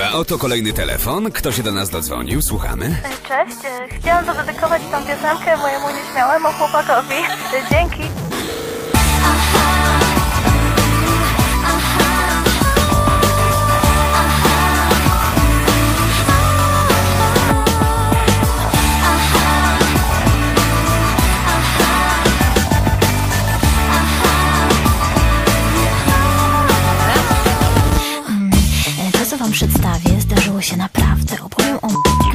A oto kolejny telefon. Kto się do nas dodzwonił? Słuchamy. Cześć, chciałam zadedykować tą piosenkę mojemu nieśmiałemu chłopakowi. Dzięki. Wam przedstawię, zdarzyło się naprawdę. Opowiem o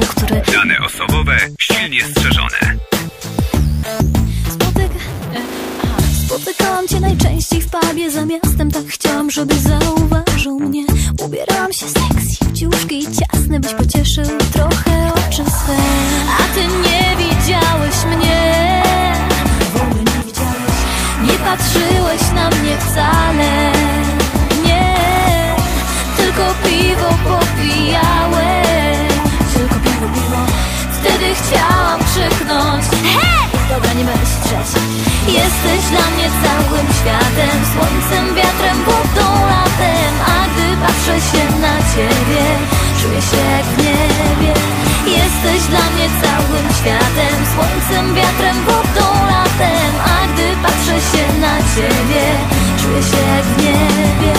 który Dane osobowe silnie strzeżone. spotyka... e, aha. Spotykałam cię najczęściej w pubie Za miastem tak chciałam, żeby zauważył mnie Ubierałam się sexy w ciuszki i ciasne Byś pocieszył trochę oczy swe A ty nie widziałeś mnie W ogóle nie widziałeś Nie patrzyłeś na mnie wcale Jesteś dla mnie całym światem. Słońcem, wiatrem, wodą, latem. A gdy patrzę się na ciebie Czuję się jak w niebie. Jesteś dla mnie całym światem. Słońcem, wiatrem, wodą, latem. A gdy patrzę się na ciebie Czuję się jak w niebie.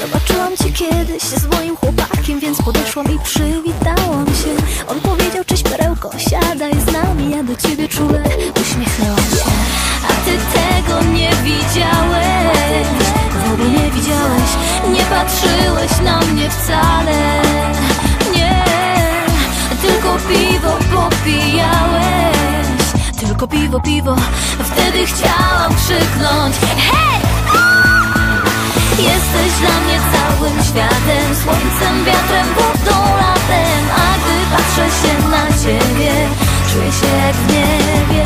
Zobaczyłam cię kiedyś z moim chłopakiem, więc podeszłam i przywitałam się. On powiedział, cześć perełko, siadaj z nami, ja do ciebie czule piwo popijałeś, tylko piwo, piwo, wtedy chciałam krzyknąć, hej! Jesteś dla mnie całym światem Słońcem, wiatrem, wodą, latem. A gdy patrzę się na ciebie Czuję się jak w niebie.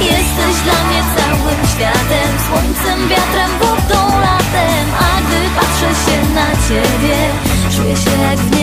Jesteś dla mnie całym światem Słońcem, wiatrem, wodą, latem. A gdy patrzę się na ciebie Czuję się jak w niebie